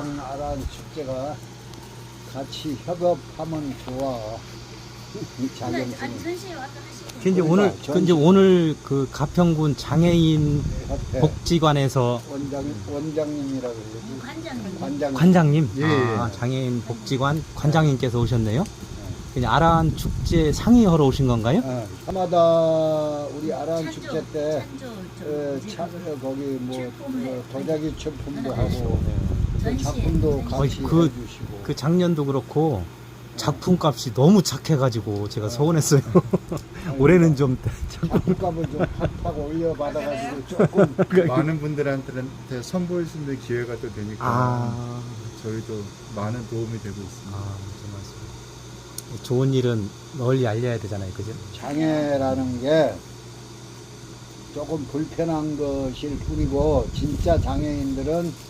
이양 아란 축제가 같이 협업하면 좋아. 아니 자격증. 전시회 왔다 하시고 그 이제 오늘 그러니까 그 이제 오늘 그 가평군 장애인 협회 복지관에서 원장 원장님이라고 그러지. 관장님 관장. 관장님, 예, 아, 예. 장애인 복지관 관장님께서 오셨네요. 그냥 아란 축제 상의하러 오신 건가요? 어, 하마다 우리 아란 축제 때 찬조 저 어, 뭐지, 차, 그 거기 뭐 출품해. 어, 도자기 출품도 네. 하고 그. 작품도 같이 어이, 그- 해주시고. 그 작년도 그렇고 작품값이 너무 착해가지고 제가 서운했어요. 올해는 좀 작품값을 좀 팍팍 올려 받아가지고 조금 많은 분들한테 선보일 수 있는 기회가 또 되니까 아, 저희도 많은 도움이 되고 있습니다. 아 정말 좋은 일은 널리 알려야 되잖아요, 그죠? 장애라는 게 조금 불편한 것일 뿐이고 진짜 장애인들은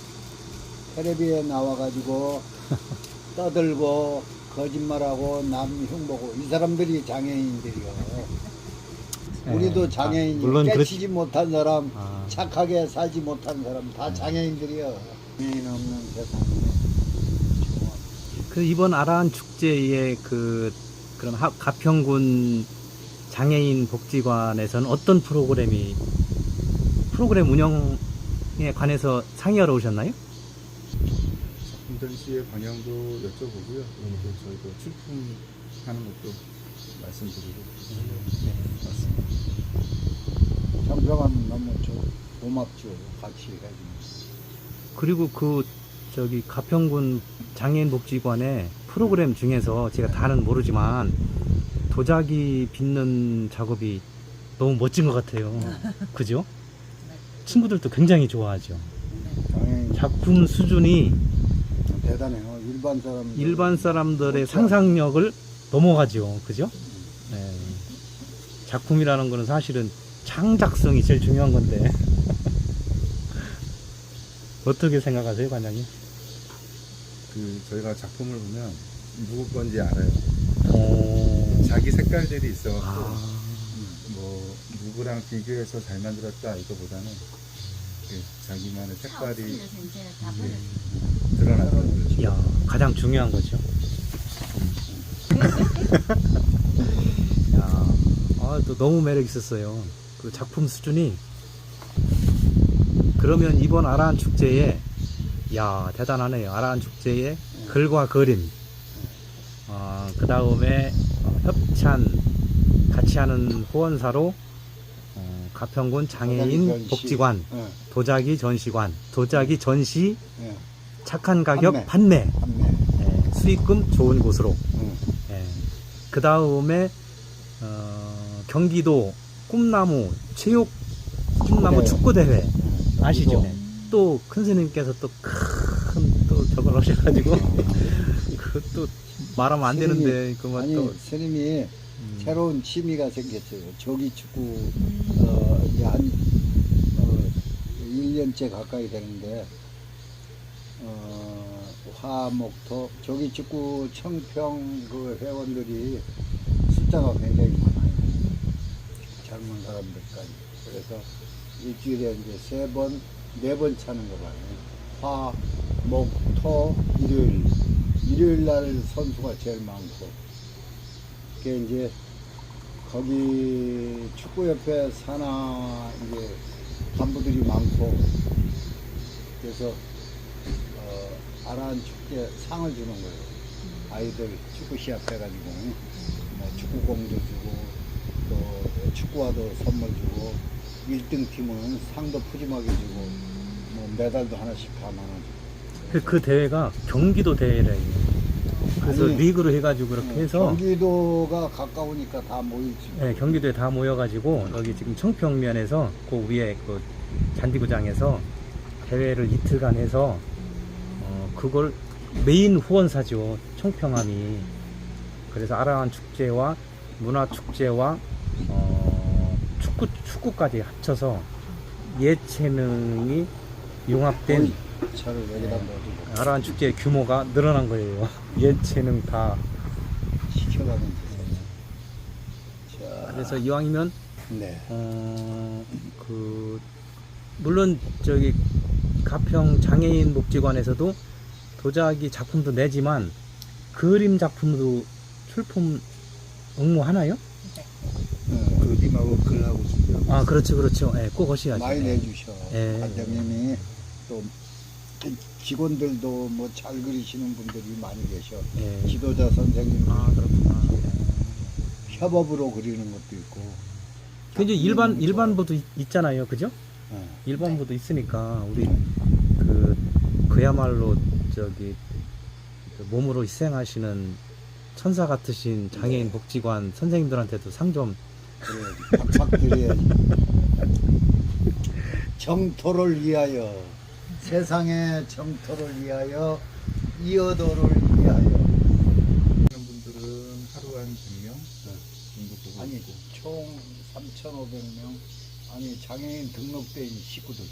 텔레비에 나와가지고 떠들고 거짓말하고 남 흉보고 이 사람들이 장애인들이요. 네. 우리도 아, 장애인이 물론 깨치지 못한 사람, 아, 착하게 살지 못한 사람 다 장애인들이요. 장애인 없는 세상. 좋아. 그 이번 아란 축제의 그 그런 하- 가평군 장애인 복지관에서는 어떤 프로그램이 프로그램 운영에 관해서 상의하러 오셨나요? 전시의 방향도 여쭤보고요. 또 저희도 출품하는 것도 말씀드리고 네, 맞습니다. 정평하면 너무 저 고맙죠. 같이 해주면. 그리고 그 저기 가평군 장애인 복지관의 프로그램 중에서 제가 다는 모르지만 도자기 빚는 작업이 너무 멋진 것 같아요. 그죠? 친구들도 굉장히 좋아하죠. 장애인 작품 수준이 대단해요. 일반 사람 일반 사람들의 상상력을 넘어가죠. 그죠? 네. 작품이라는 거는 사실은 창작성이 제일 중요한 건데. 어떻게 생각하세요, 관장님? 그 저희가 작품을 보면 누구 건지 알아요. 어... 자기 색깔들이 있어 갖고 아, 뭐 누구랑 비교해서 잘 만들었다 이거보다는 그 자기만의 색깔이 다 예. 야, 가장 중요한 거죠. 야, 아, 또 너무 매력 있었어요. 그 작품 수준이. 그러면 이번 아란 축제에, 야, 대단하네요. 아란 축제에 글과 그림, 어, 그 다음에 협찬, 같이 하는 후원사로, 어, 가평군 장애인. 복지관, 예, 도자기 전시관, 도자기 전시 예, 착한 가격 판매. 판매, 판매. 예, 수익금 좋은 곳으로. 예. 그 다음에 어, 경기도 꿈나무 체육 꿈나무 네. 축구 대회 아시죠? 그리고 또큰 스님께서 또 큰 또 저걸 하셔가지고 그또 말하면 안 스님이- 되는데 그만 아니 또 스님이 음, 새로운 취미가 생겼어요. 조기 축구 어, 이제 한 어, 1년째 가까이 되는데 어, 화목토 조기 축구 청평 그 회원들이 숫자가 굉장히 많아요. 젊은 사람들까지. 그래서 일주일에 이제 세 번, 네 번 차는 거 봐요. 화, 목, 토, 일요일. 일요일 날 선수가 제일 많고. 그게 이제 거기 축구협회 산하 이제 간부들이 많고 그래서 축제 상을 주는 거예요. 아이들 축구 시합 해가지고 뭐 축구공도 주고 또 축구화도 선물 주고 1등 팀은 상도 푸짐하게 주고 뭐 메달도 하나씩 다 나눠주고 그, 그 대회가 경기도 대회래요. 그래서 아니, 리그로 해가지고 그렇게 어, 해서 경기도가 가까우니까 다 모일지 네, 경기도에 다 모여가지고 여기 지금 청평면에서 그 위에 그 잔디구장에서 대회를 이틀간 해서 어, 그걸 메인 후원사죠 청평함이. 그래서 아라한 축제와 문화 축제와 어, 축구 축구까지 합쳐서 예체능이 융합된 넣어주고. 아라한 축제의 규모가 늘어난 거예요. 예체능 다. 시켜가면 자, 그래서 이왕이면 네. 어, 그, 물론, 저기, 가평 장애인 복지관에서도 도자기 작품도 내지만 그림 작품도 출품 응모하나요? 어, 그림하고 글하고 준비하고 아 그렇죠 그렇죠 예, 꼭 하셔야죠 많이 예. 내주셔. 예. 관장님이 또 직원들도 뭐 잘 그리시는 분들이 많이 계셔. 예. 지도자 선생님 아 그렇구나 협업으로 그리는 것도 있고. 그 이제 일반 일반부도 있- 있잖아요 그죠? 어. 일반부도 있으니까 우리 그 그야말로 저기 그 몸으로 희생하시는 천사 같으신 장애인 복지관 선생님들한테도 상 좀. 그래야지. 팍팍 드려야지. 정토를 위하여 세상의 정토를 위하여 이어도를 위하여. 하는 분들은 하루 한 100명? 정도 보고 아니 있고 총 3,500명. 아니 장애인 등록된 식구들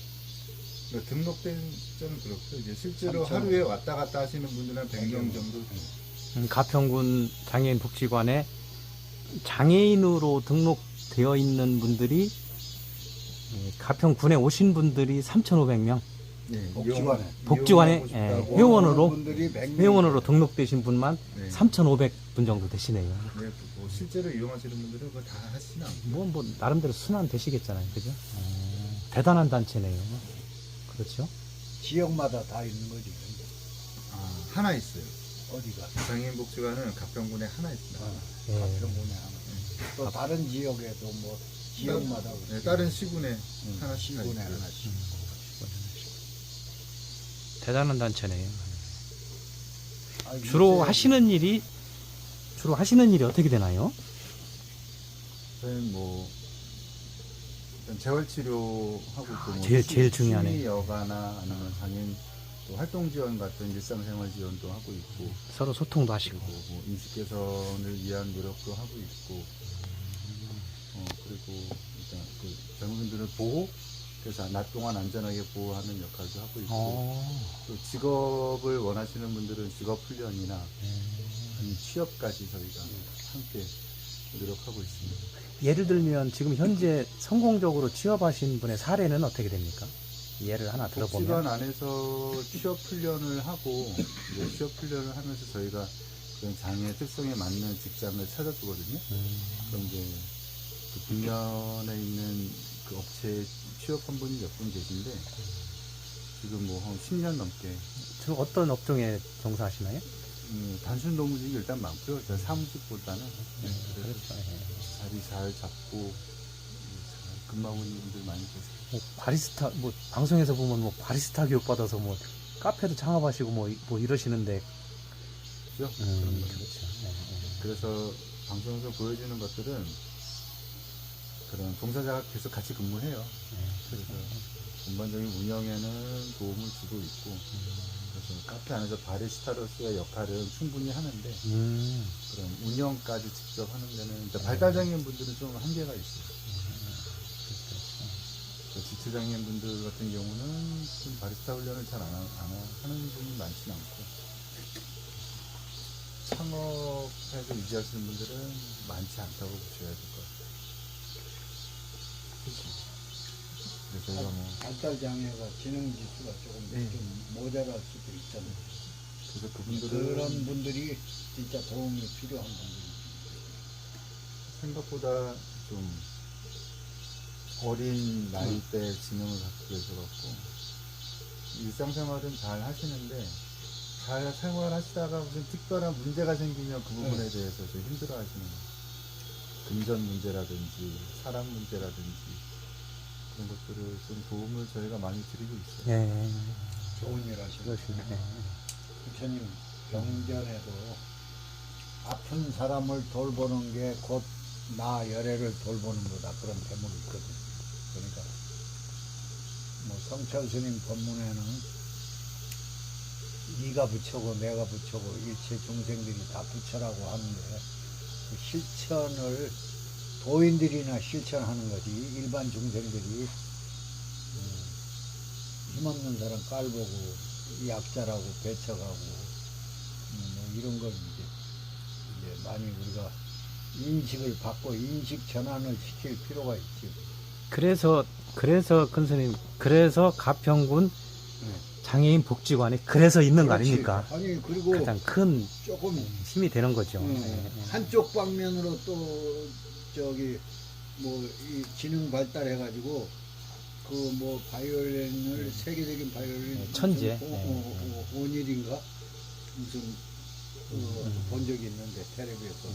그러니까 등록된 점 그렇고 이제 실제로 삼천. 하루에 왔다 갔다 하시는 분들은 한 100명 정도 음, 가평군 장애인 복지관에 장애인으로 등록되어 있는 분들이 예, 가평군에 오신 분들이 3,500명 예, 복지관에. 이용- 복지관에, 이용하고 싶다고 예, 회원으로? 분들이 100명 회원으로 등록되신 분만 네. 3,500분 정도 되시네요. 네, 뭐 실제로 이용하시는 분들은 그거 다 하시나 뭐, 뭐, 나름대로 순환 되시겠잖아요. 그죠? 어, 대단한 단체네요. 그렇죠? 지역마다 다 있는 거지 아, 하나 있어요. 어디가 장애인 복지관은 가평군에 하나 있습니다. 어, 예. 가평군에 하나 또 다른 지역에도 뭐 지역마다 네, 그렇지. 다른 시군에 응, 하나씩 시군에 있고요. 하나씩 대단한 단체네요. 아, 주로 요새 하시는 일이, 주로 하시는 일이 어떻게 되나요? 저희는 뭐 일단 재활 치료하고 있고 뭐 제일- 시- 제일 중요하네. 여가나 아니면 장애인 또 활동 지원 같은 일상생활 지원도 하고 있고 서로 소통도 하시고. 그리고 뭐 인식 개선을 위한 노력도 하고 있고 어 그리고 일단 그 젊은이들을 보호 그래서 낮 동안 안전하게 보호하는 역할도 하고 있고 어, 또 직업을 원하시는 분들은 직업 훈련이나 아니면 취업까지 저희가 함께 노력하고 있습니다. 예를 들면 지금 현재 성공적으로 취업하신 분의 사례는 어떻게 됩니까? 예를 하나 복지관 들어보면. 안에서 취업 훈련을 하고 이제 취업 훈련을 하면서 저희가 그런 장애 특성에 맞는 직장을 찾아주거든요. 음, 그럼 이제 그 분면에 있는 그 업체에 취업한 분이 몇 분 계신데 지금 뭐 한 10년 넘게 주로 어떤 업종에 종사하시나요? 음, 단순 노무직이 일단 많고요. 저 사무직보다는 네, 그렇죠. 예. 자리 잘 잡고 잘 근무하고 있는 분들 많이 계세요. 뭐 바리스타 뭐 방송에서 보면 뭐 바리스타 교육 받아서 뭐 카페도 창업하시고 뭐, 이- 뭐 이러시는데 그죠? 음, 그런. 그렇죠. 예, 예. 그래서 방송에서 보여주는 것들은 그런 종사자가 계속 같이 근무해요. 그래서 전반적인 운영에는 도움을 주고 있고 그래서 카페 안에서 바리스타로서의 역할은 충분히 하는데 음, 그런 운영까지 직접 하는 데는 이제 발달장애인 분들은 좀 한계가 있어요. 그래서 지체장애인 분들 같은 경우는 좀 바리스타 훈련을 잘 안 하는 분이 많지는 않고 창업해서 유지하시는 분들은 많지 않다고 보셔야 될 것 같아요. 그래서 저희가 뭐 발달 장애가 지능 지수가 조금 네. 좀 모자랄 수도 있잖아요. 그래서 그분들은 그런 분들이 진짜 도움이 필요한 분들이 생각보다 좀 어린 나이 때 지능을 갖고 계셔갖고 일상생활은 잘 하시는데 잘 생활하시다가 무슨 특별한 문제가 생기면 그 부분에 네. 대해서 좀 힘들어하시는 금전 문제라든지 사람 문제라든지 그런 것들을 좀 도움을 저희가 많이 드리고 있어요. 예, 예. 좋은 일 하시고 그러시네. 예. 부처님 병전에도 아픈 사람을 돌보는 게 곧 나 열애를 돌보는 거다 그런 대목이 있거든. 그러니까 뭐 성철 스님 법문에는 네가 부처고 내가 부처고 일체 중생들이 다 부처라고 하는데 그 실천을 도인들이나 실천하는 거지 일반 중생들이 음, 힘없는 사람 깔보고 약자라고 배척하고 음, 뭐 이런 걸 이제, 이제 많이 우리가 인식을 받고 인식 전환을 시킬 필요가 있지. 그래서 그래서 큰 스님 그래서 가평군 장애인 복지관이 그래서 있는 거 그렇지. 아닙니까? 아니 그리고 가장 큰 조금 힘이 되는 거죠. 음, 네. 한쪽 방면으로 또 저기 뭐 이 지능 발달해가지고 그 뭐 바이올린을 세계적인 바이올린 네, 천재. 무슨 오- 네, 오- 오- 온일인가 무슨 어, 음. 본 적이 있는데 텔레비에서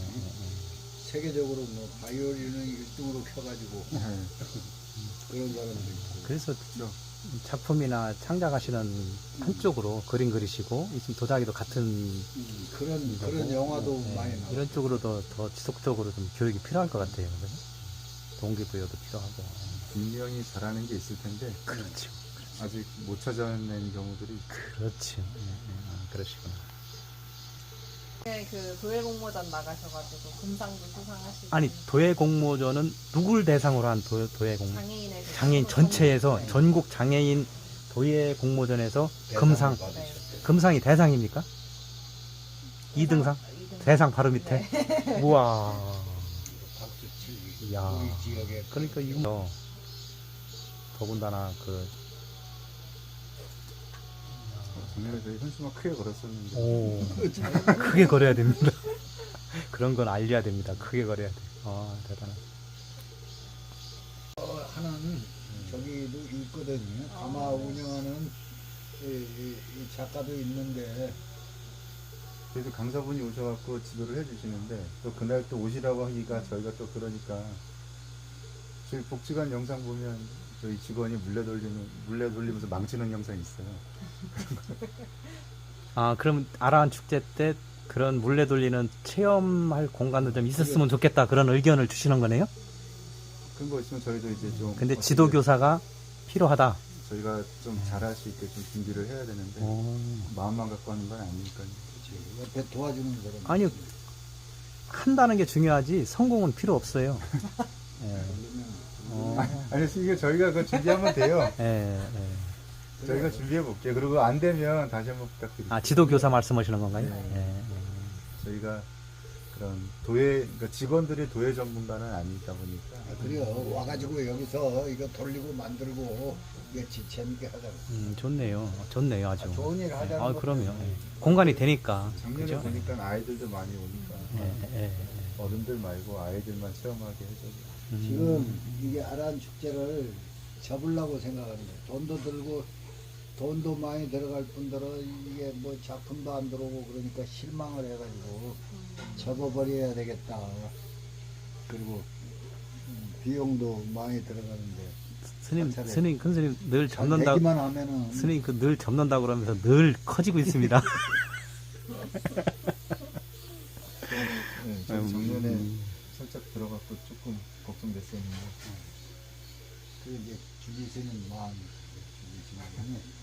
세계적으로 뭐 바이올린을 1등으로 켜가지고 네. 그런 사람도 있고 그래서 그렇죠. 작품이나 창작하시는 한쪽으로 그림 그리시고 지금 도자기도 같은 음, 그런 거고, 그런 영화도 네, 많이 나와. 이런 쪽으로도 더 지속적으로 좀 교육이 필요할 것 같아요. 그죠? 동기부여도 필요하고. 분명히 잘하는 게 있을 텐데 그렇죠. 아직 못 찾아낸 경우들이 그렇죠. 네, 네. 아, 그러시구나. 네, 그 도예 공모전 나가셔가지고 금상도 수상하시고 아니 도예 공모전은 누굴 대상으로 한 도, 도예 공모? 장애인의 그 장애인 전체에서 네. 전국 장애인 도예 공모전에서 금상 네. 금상이 대상입니까? 2등상? 이등상. 대상 바로 밑에. 우와. 이야. 우리 지역에 그러니까 이거 더군다나 그 작년에 저희 현수막 크게 걸었었는데 오, 크게 걸어야 됩니다. 그런 건 알려야 됩니다. 크게 걸어야 돼. 아, 대단하다. 어, 하는 저기도 있거든요. 가마 운영하는 이, 이- 이 작가도 있는데 그래도 강사분이 오셔갖고 지도를 해주시는데 또 그날 또 오시라고 하기가 저희가 또 그러니까 저희 복지관 영상 보면 저희 직원이 물레 돌리는 물레 돌리면서 망치는 영상이 있어요. 아, 그럼 아라한 축제 때 그런 물레 돌리는 체험할 공간도 좀 있었으면 좋겠다. 그런 의견을 주시는 거네요? 그런 거 있으면 저희도 이제 좀 근데 어떻게 지도 교사가 필요하다. 저희가 좀 잘할 수 있게 좀 준비를 해야 되는데 오. 마음만 갖고 하는 건 아니니까요. 그치. 옆에 도와주는 사람 아니요. 한다는 게 중요하지 성공은 필요 없어요. 예. 어. 아니 이게 저희가 그 준비하면 돼요. 예, 예. 저희가 준비해 볼게요. 그리고 안 되면 다시 한번 부탁드릴게요. 아, 지도교사 말씀하시는 건가요? 네. 예, 예. 저희가 그런 도예 그러니까 직원들이 도예 전문가는 아니다 보니까 아, 그래요. 와가지고 여기서 이거 돌리고 만들고 이게 지- 재밌게 하자고. 음, 좋네요. 좋네요, 아주. 아, 좋은 일 하자는 아, 그럼요. 예. 공간이 되니까. 작년에 그죠? 보니까 아이들도 많이 오니까 예, 예, 예. 어른들 말고 아이들만 체험하게 해줘. 음. 지금 이게 아란 축제를 접으려고 생각하는 거예요. 돈도 들고 돈도 많이 들어갈 뿐더러 이게 뭐 작품도 안 들어오고 그러니까 실망을 해가지고 접어버려야 되겠다. 그리고 음, 비용도 많이 들어가는데 스님, 차례. 스님, 큰 스님 늘 잘 접는다. 하면은 스님 그 늘 접는다 그러면서 늘 커지고 있습니다. 네, 저 음. 작년에 살짝 들어갔고 조금 걱정됐었는데. 그 이제 주지스는 마음 주지스는